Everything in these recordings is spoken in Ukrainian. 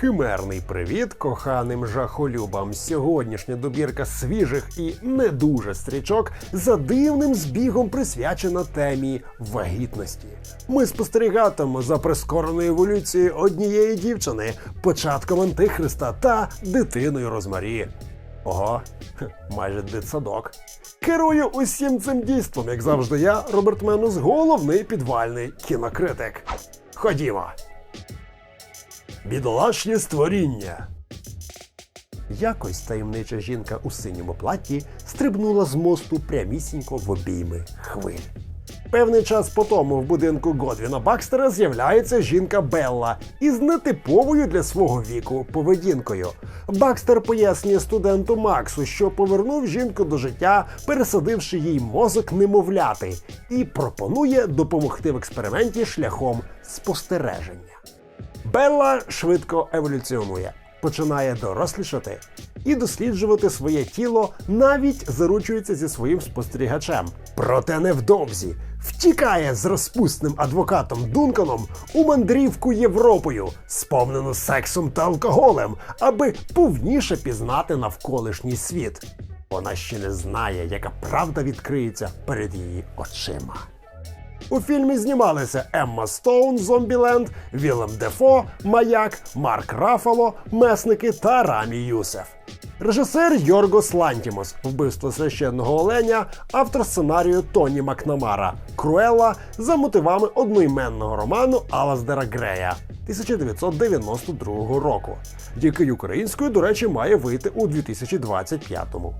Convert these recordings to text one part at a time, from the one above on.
химерний привіт коханим жахолюбам. Сьогоднішня добірка свіжих і не дуже стрічок за дивним збігом присвячена темі вагітності. Ми спостерігатимемо за прискореною еволюцією однієї дівчини, початком антихриста та дитиною Розмарі. Ого, майже дитсадок. Керую усім цим дійством, як завжди, я, Роберт Менус, головний підвальний кінокритик. Ходімо. Бідолашнє створіння. Якось таємнича жінка у синьому платі стрибнула з мосту прямісінько в обійми хвиль. Певний час по тому в будинку Годвіна Бакстера з'являється жінка Белла із нетиповою для свого віку поведінкою. Бакстер пояснює студенту Максу, що повернув жінку до життя, пересадивши їй мозок немовляти, і пропонує допомогти в експерименті шляхом спостереження. Белла швидко еволюціонує, починає дорослішати і досліджувати своє тіло, навіть заручується зі своїм спостерігачем. Проте невдовзі втікає з розпусним адвокатом Дунканом у мандрівку Європою, сповнену сексом та алкоголем, аби повніше пізнати навколишній світ. Вона ще не знає, яка правда відкриється перед її очима. У фільмі знімалися Емма Стоун, Зомбіленд, Вілем Дефо, Маяк, Марк Рафало, Месники та Рамі Юсеф. Режисер Йоргос Лантімос, вбивство священного оленя, автор сценарію Тоні Макнамара, Круелла за мотивами одноіменного роману Алаздера Грея 1992 року, який українською, до речі, має вийти у 2025-му.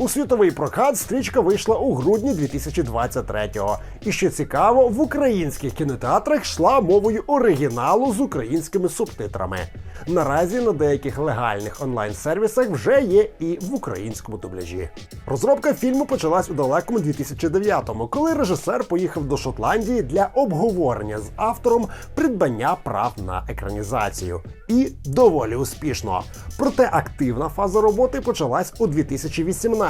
У світовий прокат стрічка вийшла у грудні 2023-го. І що цікаво, в українських кінотеатрах йшла мовою оригіналу з українськими субтитрами. Наразі на деяких легальних онлайн-сервісах вже є і в українському дубляжі. Розробка фільму почалась у далекому 2009-му, коли режисер поїхав до Шотландії для обговорення з автором придбання прав на екранізацію. І доволі успішно. Проте активна фаза роботи почалась у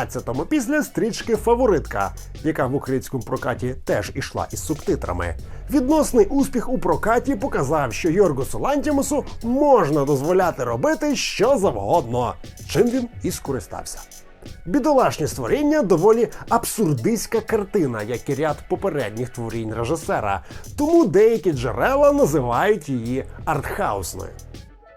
2018-му після стрічки Фаворитка, яка в українському прокаті теж ішла із субтитрами. Відносний успіх у прокаті показав, що Йоргосу Лантімусу можна дозволяти робити що завгодно, чим він і скористався. Бідолашнє створіння доволі абсурдистська картина, як і ряд попередніх творінь режисера, тому деякі джерела називають її артхаусною.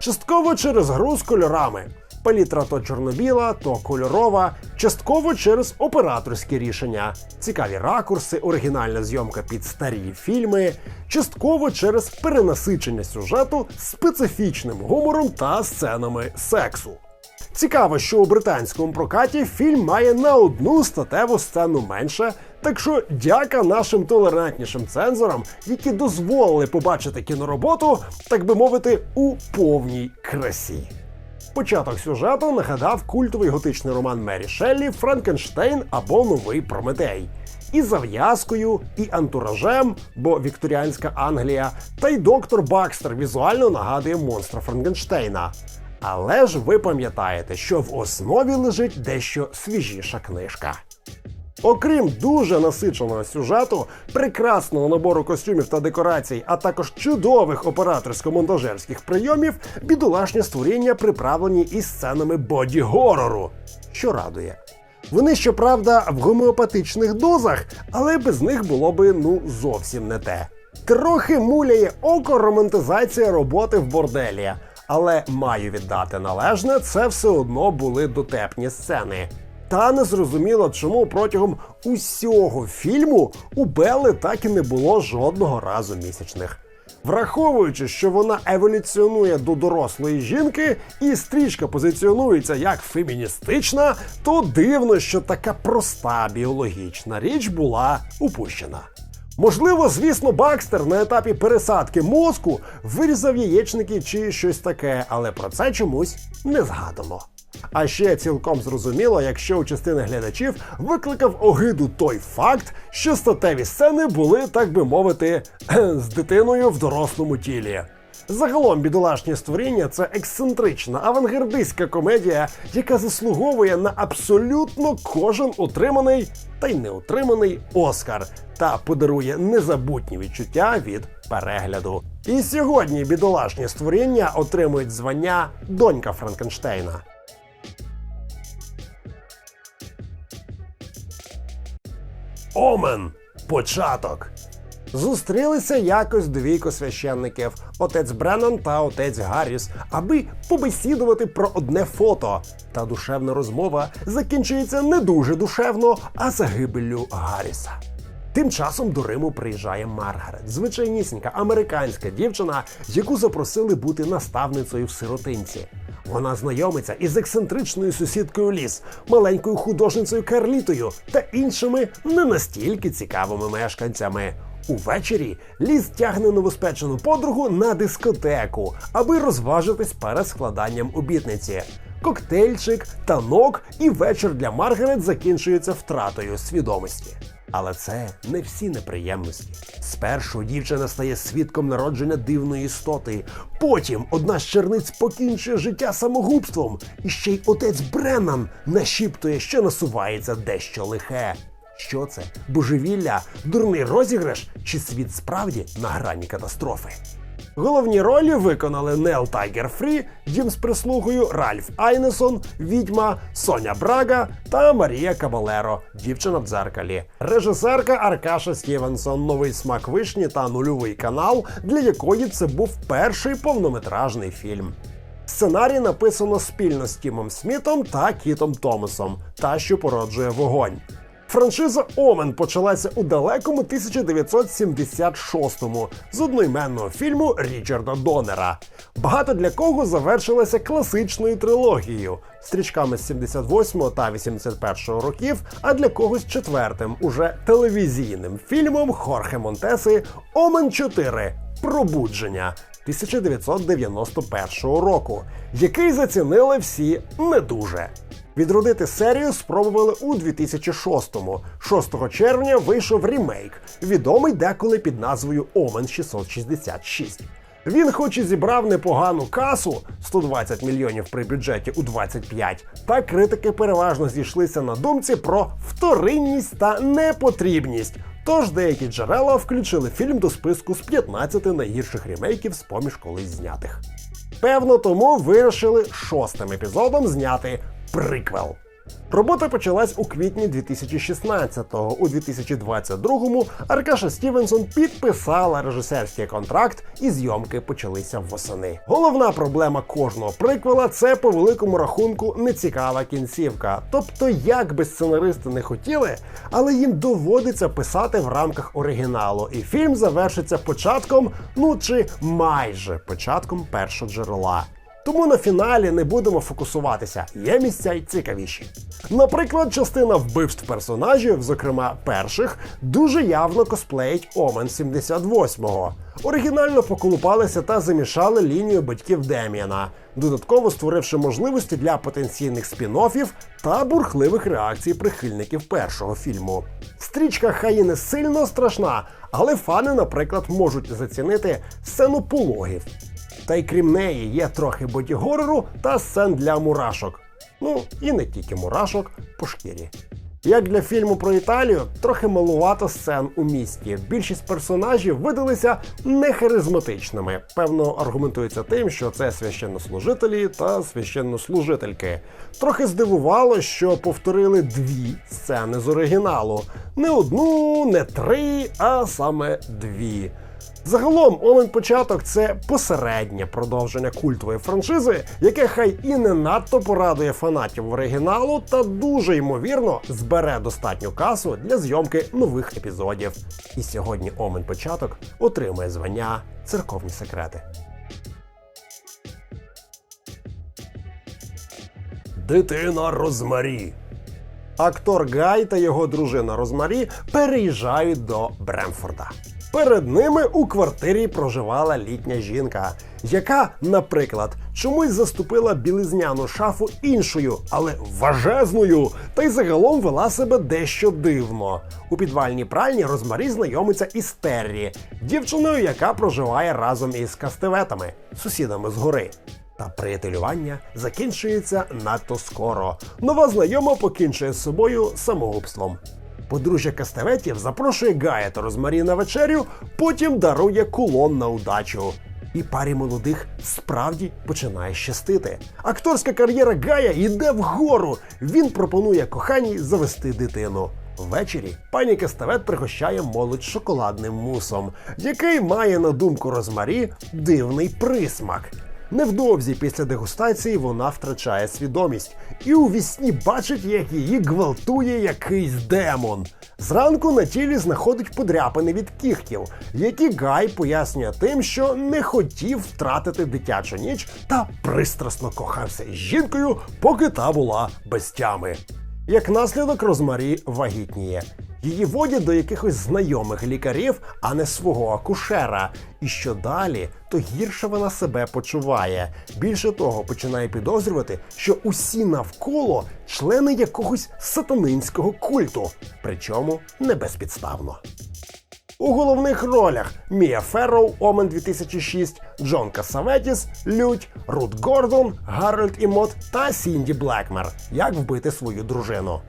Частково через гру з кольорами. Палітра то чорно-біла, то кольорова, частково через операторські рішення, цікаві ракурси, оригінальна зйомка під старі фільми, частково через перенасичення сюжету специфічним гумором та сценами сексу. Цікаво, що у британському прокаті фільм має на одну статеву сцену менше, так що дяка нашим толерантнішим цензорам, які дозволили побачити кінороботу, так би мовити, у повній красі. Початок сюжету нагадав культовий готичний роман Мері Шеллі Франкенштейн або Новий Прометей. І зав'язкою, і антуражем, бо вікторіанська Англія, та й доктор Бакстер візуально нагадує монстра Франкенштейна. Але ж ви пам'ятаєте, що в основі лежить дещо свіжіша книжка. Окрім дуже насиченого сюжету, прекрасного набору костюмів та декорацій, а також чудових операторсько-монтажерських прийомів, бідолашні створіння приправлені із сценами боді-горору, що радує. Вони, щоправда, в гомеопатичних дозах, але без них було би ну зовсім не те. Трохи муляє око романтизація роботи в борделі, але маю віддати належне, це все одно були дотепні сцени. Та не зрозуміло, чому протягом усього фільму у Белли так і не було жодного разу місячних. Враховуючи, що вона еволюціонує до дорослої жінки, і стрічка позиціонується як феміністична, то дивно, що така проста біологічна річ була упущена. Можливо, звісно, Бакстер на етапі пересадки мозку вирізав яєчники чи щось таке, але про це чомусь не згадано. А ще цілком зрозуміло, якщо у частини глядачів викликав огиду той факт, що статеві сцени були, так би мовити, з дитиною в дорослому тілі. Загалом бідолашнє створіння це ексцентрична авангардистська комедія, яка заслуговує на абсолютно кожен отриманий та й неотриманий Оскар та подарує незабутні відчуття від перегляду. І сьогодні бідолашні створіння отримують звання Донька Франкенштейна. Омен. Початок. Зустрілися якось двійко священників, отець Бреннан та отець Гарріс, аби побесідувати про одне фото. Та душевна розмова закінчується не дуже душевно, а загибеллю Гарріса. Тим часом до Риму приїжджає Маргарет, звичайнісінька американська дівчина, яку запросили бути наставницею в сиротинці. Вона знайомиться із ексцентричною сусідкою ліс, маленькою художницею Карлітою та іншими не настільки цікавими мешканцями. Увечері ліс тягне новоспечену подругу на дискотеку, аби розважитись перед складанням обітниці. Коктейльчик, танок і вечір для Маргарет закінчується втратою свідомості. Але це не всі неприємності. Спершу дівчина стає свідком народження дивної істоти. Потім одна з черниць покінчує життя самогубством. І ще й отець Бреннан нашіптує, що насувається дещо лихе. Що це? Божевілля, дурний розіграш чи світ справді на грані катастрофи? Головні ролі виконали Нел Тайгер Фрі, Дім з прислугою Ральф Айнесон, Відьма, Соня Брага та Марія Кабалеро, дівчина в дзеркалі, режисерка Аркаша Стівенсон, новий смак вишні та нульовий канал, для якої це був перший повнометражний фільм. Сценарій написано спільно з Тімом Смітом та Кітом Томасом, та що породжує вогонь. Франшиза Омен почалася у далекому 1976-му з одноіменного фільму Річарда Донера. Багато для кого завершилася класичною трилогією стрічками з 78 та 81 років, а для когось четвертим, уже телевізійним фільмом Хорхе Монтеси Омен 4 Пробудження 1991 року, який зацінили всі не дуже. Відродити серію спробували у 2006-му. 6 червня вийшов ремейк, відомий деколи під назвою Омен 666. Він, хоч і зібрав непогану касу 120 мільйонів при бюджеті у 25, та критики переважно зійшлися на думці про вторинність та непотрібність. Тож деякі джерела включили фільм до списку з 15 найгірших ремейків з поміж колись знятих. Певно, тому вирішили шостим епізодом зняти приквел. Робота почалась у квітні 2016-го. У 2022-му Аркаша Стівенсон підписала режисерський контракт, і зйомки почалися восени. Головна проблема кожного приквела це по великому рахунку нецікава кінцівка. Тобто, як би сценаристи не хотіли, але їм доводиться писати в рамках оригіналу, і фільм завершиться початком, ну чи майже початком першого джерела. Тому на фіналі не будемо фокусуватися, є місця й цікавіші. Наприклад, частина вбивств персонажів, зокрема перших, дуже явно косплеїть Омен 78-го. Оригінально поколупалися та замішали лінію батьків Деміана, додатково створивши можливості для потенційних спін-оффів та бурхливих реакцій прихильників першого фільму. Стрічка хай і не сильно страшна, але фани, наприклад, можуть зацінити сцену пологів. Та й крім неї є трохи боді-горору та сцен для мурашок. Ну і не тільки мурашок по шкірі. Як для фільму про Італію, трохи малувато сцен у місті. Більшість персонажів видалися нехаризматичними. Певно, аргументується тим, що це священнослужителі та священнослужительки. Трохи здивувало, що повторили дві сцени з оригіналу: не одну, не три, а саме дві. Загалом, Омен початок це посереднє продовження культової франшизи, яке хай і не надто порадує фанатів оригіналу, та дуже ймовірно збере достатню касу для зйомки нових епізодів. І сьогодні Омен початок отримує звання церковні секрети. Дитина Розмарі. Актор Гай та його дружина Розмарі переїжджають до Бремфорда. Перед ними у квартирі проживала літня жінка, яка, наприклад, чомусь заступила білизняну шафу іншою, але важезною, та й загалом вела себе дещо дивно. У підвальній пральні Розмарі знайомиться із Террі, дівчиною, яка проживає разом із кастеветами, сусідами згори. Та приятелювання закінчується надто скоро. Нова знайома покінчує з собою самогубством. Подружжя Кастеветів запрошує Гая та Розмарі на вечерю, потім дарує кулон на удачу. І парі молодих справді починає щастити. Акторська кар'єра Гая йде вгору. Він пропонує коханій завести дитину. Ввечері пані Кастевет пригощає молодь шоколадним мусом, який має на думку Розмарі дивний присмак. Невдовзі після дегустації вона втрачає свідомість і у вісні бачить, як її гвалтує якийсь демон. Зранку на тілі знаходить подряпини від кігтів, які Гай пояснює тим, що не хотів втратити дитячу ніч та пристрасно кохався із жінкою, поки та була без тями. Як наслідок Розмарі вагітніє. Її водять до якихось знайомих лікарів, а не свого акушера. І що далі, то гірше вона себе почуває. Більше того, починає підозрювати, що усі навколо члени якогось сатанинського культу, причому не безпідставно. У головних ролях Мія Ферроу, Омен 2006, Джон Касаветіс, Лють, Рут Гордон, Гарольд Імот та Сінді Блекмер. Як вбити свою дружину.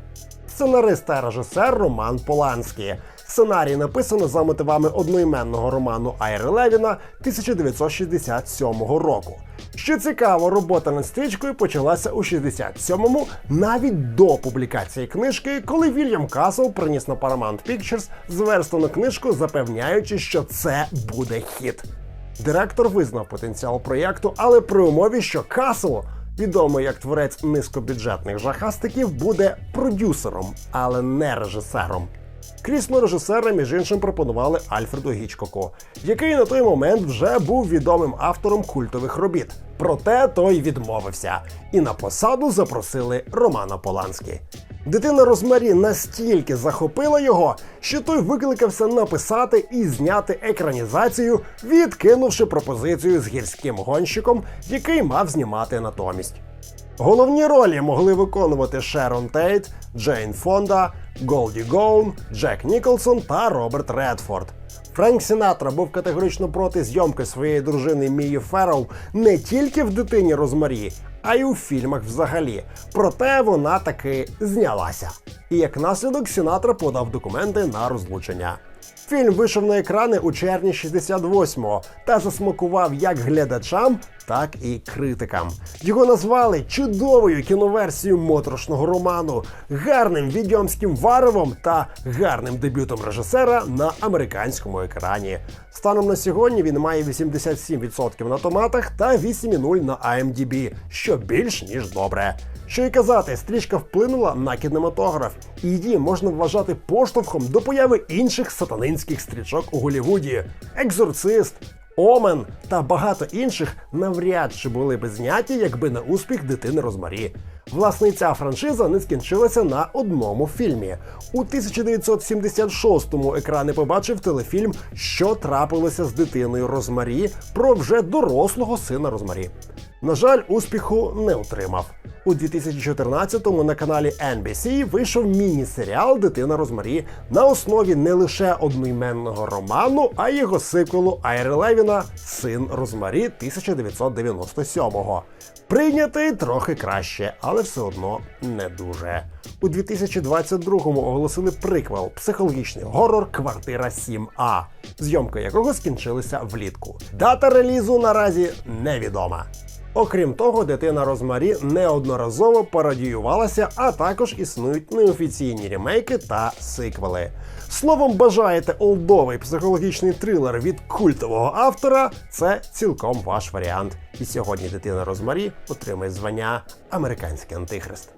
Сценарист та режисер Роман Поланський. Сценарій написано за мотивами одноіменного роману Айри Левіна 1967 року. Що цікаво, робота над стрічкою почалася у 67-му, навіть до публікації книжки, коли Вільям Касл приніс на Paramount Pictures зверстану книжку, запевняючи, що це буде хіт. Директор визнав потенціал проєкту, але при умові, що Касл, відомий як творець низькобюджетних жахастиків, буде продюсером, але не режисером. Крісло режисера, між іншим, пропонували Альфреду Гічкоку, який на той момент вже був відомим автором культових робіт. Проте той відмовився, і на посаду запросили Романа Поланський. Дитина Розмарі настільки захопила його, що той викликався написати і зняти екранізацію, відкинувши пропозицію з гірським гонщиком, який мав знімати натомість. Головні ролі могли виконувати Шерон Тейт, Джейн Фонда, Голді Гоун, Джек Ніколсон та Роберт Редфорд. Френк Сінатра був категорично проти зйомки своєї дружини Мії Ферроу не тільки в дитині Розмарі, а й у фільмах взагалі. Проте вона таки знялася. І як наслідок Сінатра подав документи на розлучення. Фільм вийшов на екрани у червні 68-го та засмакував як глядачам, так і критикам. Його назвали чудовою кіноверсією моторошного роману, гарним відьомським варевом та гарним дебютом режисера на американському екрані. Станом на сьогодні він має 87% на томатах та 8,0 на IMDb, що більш ніж добре. Що й казати, стрічка вплинула на кінематограф, і її можна вважати поштовхом до появи інших сатанинських стрічок у Голлівуді. Екзорцист, Омен та багато інших навряд чи були би зняті, якби не успіх дитини Розмарі. Власне, ця франшиза не скінчилася на одному фільмі. У 1976-му екрани побачив телефільм, що трапилося з дитиною Розмарі про вже дорослого сина Розмарі. На жаль, успіху не отримав. У 2014-му на каналі NBC вийшов міні-серіал Дитина Розмарі на основі не лише одноіменного роману, а його сиквелу Айри Левіна Син Розмарі 1997-го. Прийнятий трохи краще, але все одно не дуже. У 2022-му оголосили приквел психологічний горор Квартира 7А, зйомка якого скінчилася влітку. Дата релізу наразі невідома. Окрім того, дитина Розмарі неодноразово пародіювалася, а також існують неофіційні ремейки та сиквели. Словом, бажаєте олдовий психологічний трилер від культового автора, це цілком ваш варіант. І сьогодні дитина Розмарі отримає звання Американський антихрист.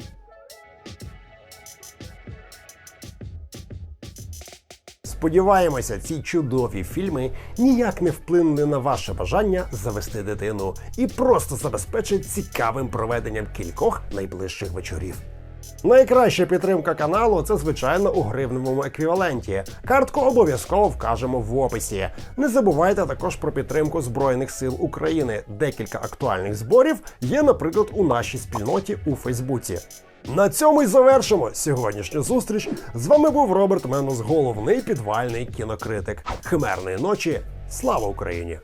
Сподіваємося, ці чудові фільми ніяк не вплинули на ваше бажання завести дитину і просто забезпечать цікавим проведенням кількох найближчих вечорів. Найкраща підтримка каналу це звичайно у гривневому еквіваленті. Картку обов'язково вкажемо в описі. Не забувайте також про підтримку Збройних сил України. Декілька актуальних зборів є, наприклад, у нашій спільноті у Фейсбуці. На цьому й завершимо сьогоднішню зустріч. З вами був Роберт Менус, головний підвальний кінокритик. Химерної ночі. Слава Україні!